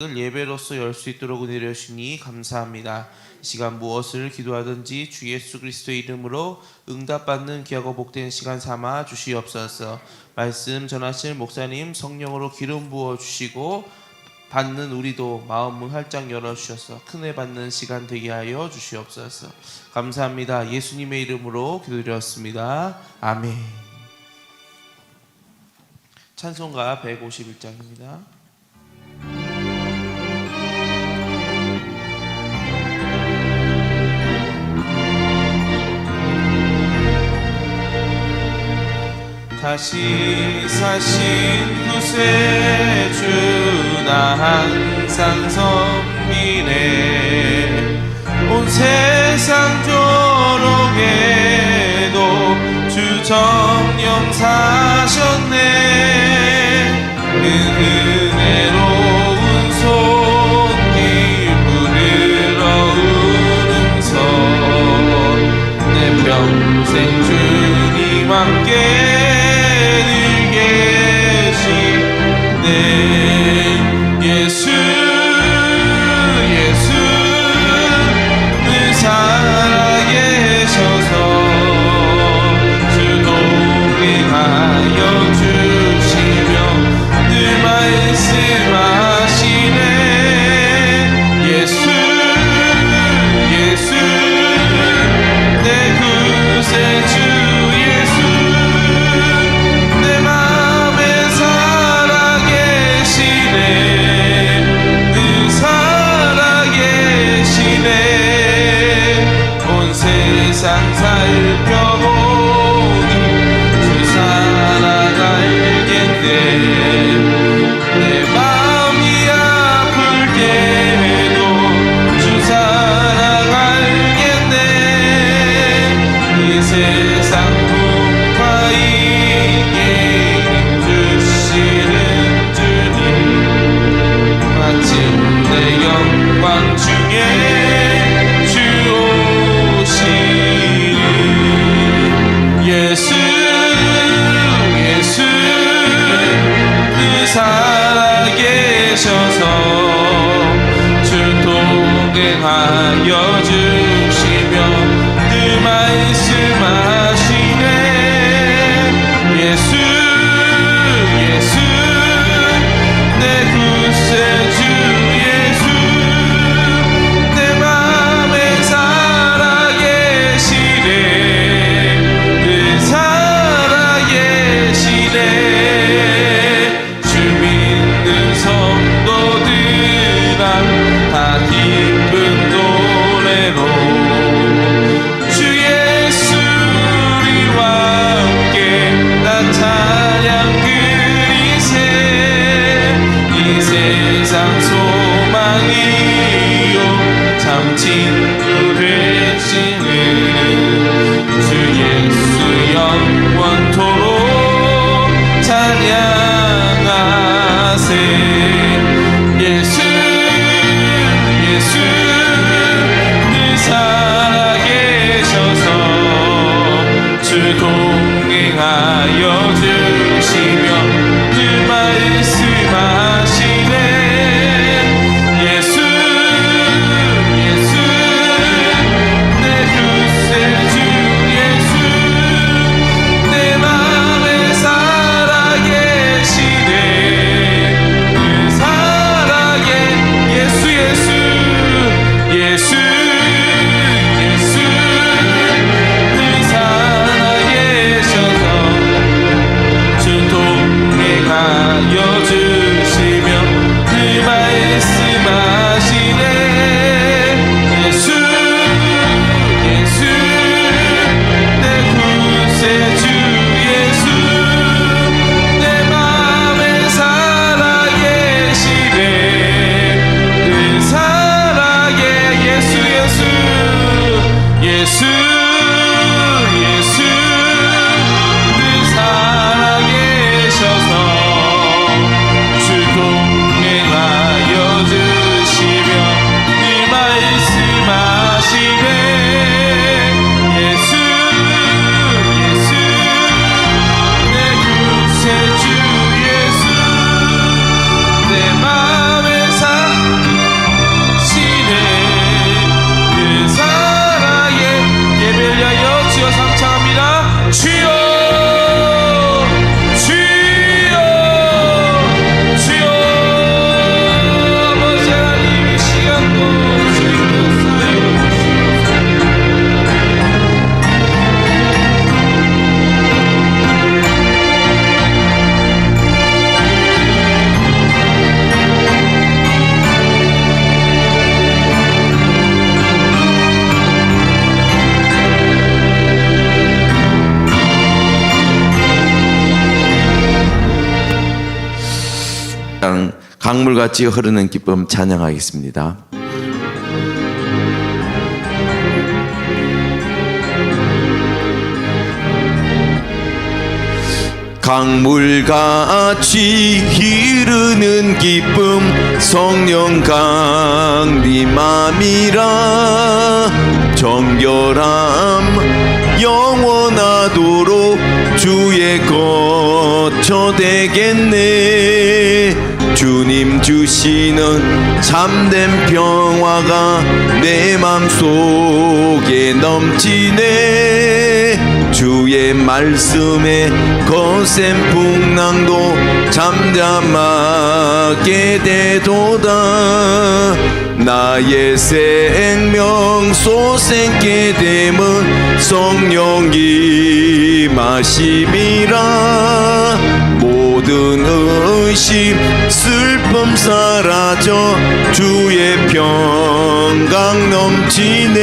예배로서 열 수 있도록 은혜를 주시니 감사합니다. 이 시간 무엇을 기도하든지 주 예수 그리스도의 이름으로 응답받는 귀하고 복된 시간 삼아 주시옵소서. 말씀 전하실 목사님 성령으로 기름 부어 주시고 받는 우리도 마음문 활짝 열어 주셔서 큰애 받는 시간 되게 하여 주시옵소서. 감사합니다. 예수님의 이름으로 기도드렸습니다. 아멘. 찬송가 151장입니다. 다시 사신 구세주 나 항상 섬기네. 온 세상 조롱에도 주 정령 사셨네. 그 은혜로운 손길 부르러 내 평생 주님 함께 세상 살펴보니 주 살아갈겠네. 내 마음이 아플 때에도 주 살아갈겠네. 이세 강물같이 흐르는 기쁨 찬양하겠습니다. 강물같이 흐르는 기쁨 성령 강림함이라 정결함 영원하도록 주의 거처 되겠네 주님 주시는 참된 평화가 내 맘속에 넘치네. 주의 말씀에 거센 풍랑도 잠잠하게 되도다. 나의 생명 솟생게 됨은 성령이 마심이라 모든 의심 슬픔 사라져 주의 평강 넘치네.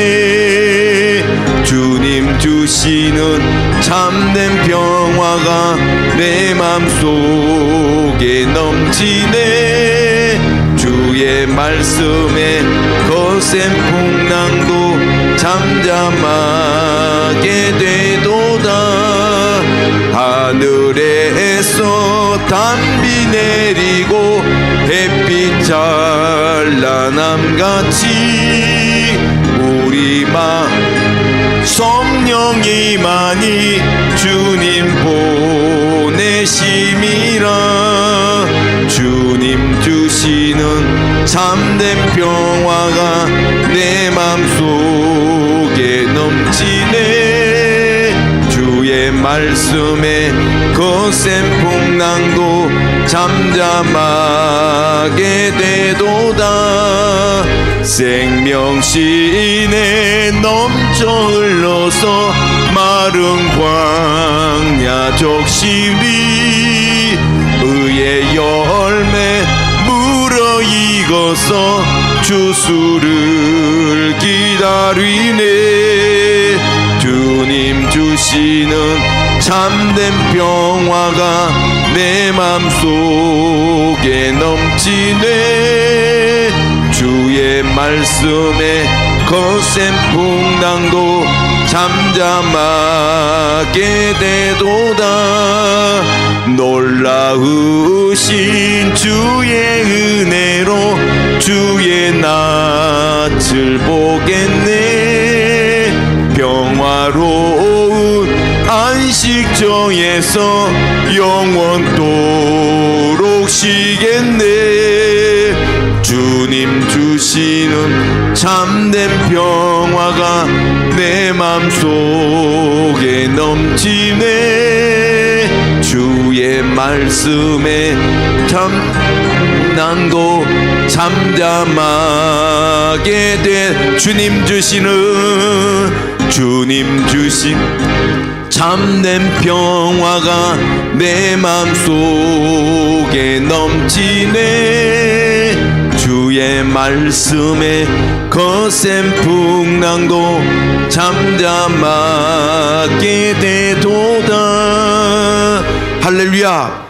주님 주시는 참된 평화가 내 맘속에 넘치네. 주의 말씀에 거센 풍랑도 잠잠하게 되 단비 내리고 햇빛 찬란함같이 우리 마 성령이만이 주님 보내심이라. 주님 주시는 참된 평화가 내 맘속에 넘치네 말씀에 거센 풍랑도 잠잠하게 되도다. 생명신에 넘쳐 흘러서 마른 광야 적시리 의의 열매 물어 익어서 주수를 기다리네. 주님 주 시는 참된 평화가 내 맘속에 넘치네. 주의 말씀에 거센 풍랑도 잠잠하게 되도다. 놀라우신 주의 은혜로 주의 낯을 보겠네. 평화로운 안식정에서 영원토록 쉬겠네. 주님 주시는 참된 평화가 내 맘속에 넘치네. 주의 말씀에 참난도 잠잠하게 돼 주님 주시는 주님 주신 참된 평화가 내 맘속에 넘치네. 주의 말씀에 거센 풍랑도 잠잠하게 되도다. 할렐루야